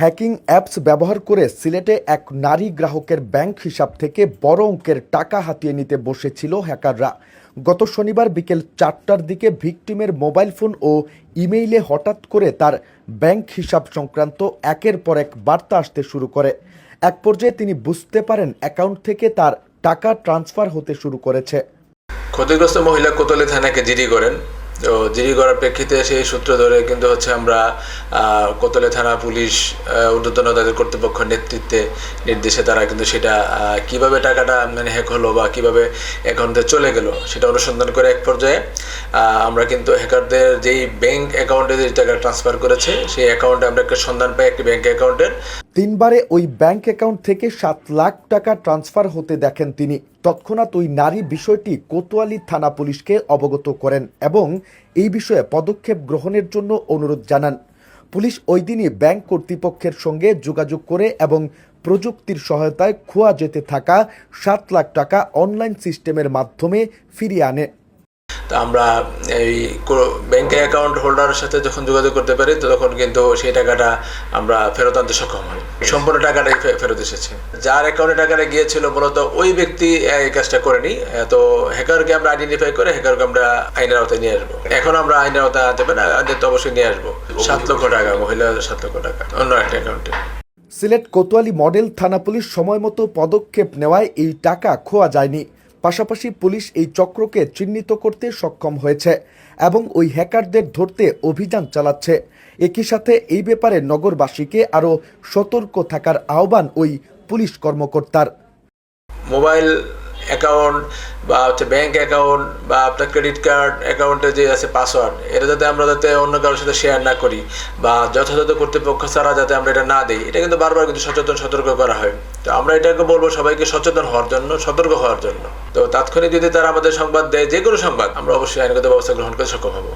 Hacking apps ব্যবহার করে সিলেটে এক নারী গ্রাহকের ব্যাংক হিসাব থেকে বড় অঙ্কের টাকা হাতিয়ে নিতে বসেছিল হ্যাকাররা। গত শনিবার বিকেল চারটার দিকে ভিকটিমের মোবাইল ফোন ও ইমেইলে হঠাৎ করে তার ব্যাংক হিসাব সংক্রান্ত একের পর এক বার্তা আসতে শুরু করে। এক পর্যায়ে তিনি বুঝতে পারেন অ্যাকাউন্ট থেকে তার টাকা ট্রান্সফার হতে শুরু করেছে। ক্ষতিগ্রস্ত মহিলা কোতলে থানাকে জিডি করেন। তো জিডি করার প্রেক্ষিতে সেই সূত্র ধরে কিন্তু হচ্ছে আমরা কোতলে থানা পুলিশ ঊর্ধ্বতন তাদের কর্তৃপক্ষ নেতৃত্বে নির্দেশে তারা কিন্তু সেটা কীভাবে টাকাটা মানে হ্যাক হলো বা কীভাবে অ্যাকাউন্টে চলে গেল সেটা অনুসন্ধান করে এক পর্যায়ে আমরা কিন্তু হ্যাকারদের যেই ব্যাংক অ্যাকাউন্টে যে টাকা ট্রান্সফার করেছে, সেই অ্যাকাউন্টে আমরা একটা সন্ধান পাই একটি ব্যাংক অ্যাকাউন্টের তিনবারে ওই ব্যাংক অ্যাকাউন্ট থেকে সাত লাখ টাকা ট্রান্সফার হতে দেখেন তিনি। তৎক্ষণাৎ ওই নারী বিষয়টি কোতোয়ালি থানা পুলিশকে অবগত করেন এবং এই বিষয়ে পদক্ষেপ গ্রহণের জন্য অনুরোধ জানান। পুলিশ ওই দিনই ব্যাংক কর্তৃপক্ষের সঙ্গে যোগাযোগ করে এবং প্রযুক্তির সহায়তায় খোয়া যেতে থাকা সাত লাখ টাকা অনলাইন সিস্টেমের মাধ্যমে ফিরিয়ে আনে। তা আমরা এই ব্যাংক অ্যাকাউন্ট হোল্ডারের সাথে যখন যোগাযোগ করতে পারি তখন কিন্তু সেই টাকাটা আমরা ফেরত আনতে সক্ষম হই। সম্পূর্ণ টাকাটাই ফেরত এসেছে। যার অ্যাকাউন্টে টাকাটা গিয়েছিল মূলত ওই ব্যক্তি এই কাজটা করেনি। তো হ্যাকারকে আমরা আইডেন্টিফাই করে হ্যাকারকে আমরা আইনের আওতায় নিয়ে আসব। এখন আমরা আইনের আওতায় আনতে পারি না আনতে তো অবশ্যই নিয়ে আসব। সাত লক্ষ টাকা মহিলা সাত লক্ষ টাকা অন্য একটা অ্যাকাউন্টে সিলেট কোতোয়ালি মডেল থানা পুলিশ সময় মতো পদক্ষেপ নেওয়ায় এই টাকা খোয়া যায়নি। পাশাপাশি পুলিশ এই চক্রকে চিহ্নিত করতে সক্ষম হয়েছে এবং ওই হ্যাকারদের ধরতে অভিযান চালাচ্ছে। একই সাথে এই ব্যাপারে নগরবাসীকে আরও সতর্ক থাকার আহ্বান ওই পুলিশ কর্মকর্তার। মোবাইল অ্যাকাউন্ট বা হচ্ছে ব্যাঙ্ক অ্যাকাউন্ট বা আপনার ক্রেডিট কার্ড অ্যাকাউন্টে যে আছে পাসওয়ার্ড এটা যাতে আমরা যাতে অন্য কারোর সাথে শেয়ার না করি বা যথাযথ কর্তৃপক্ষ ছাড়া যাতে আমরা এটা না দিই, এটা কিন্তু বারবার কিন্তু সচেতন সতর্ক করা হয়। তো আমরা এটাকে বলব সবাইকে সচেতন হওয়ার জন্য, সতর্ক হওয়ার জন্য। তো তাৎক্ষণিক যদি তারা আমাদের সংবাদ দেয়, যে কোনো সংবাদ, আমরা অবশ্যই আইনগত ব্যবস্থা গ্রহণ করে সক্ষম হব।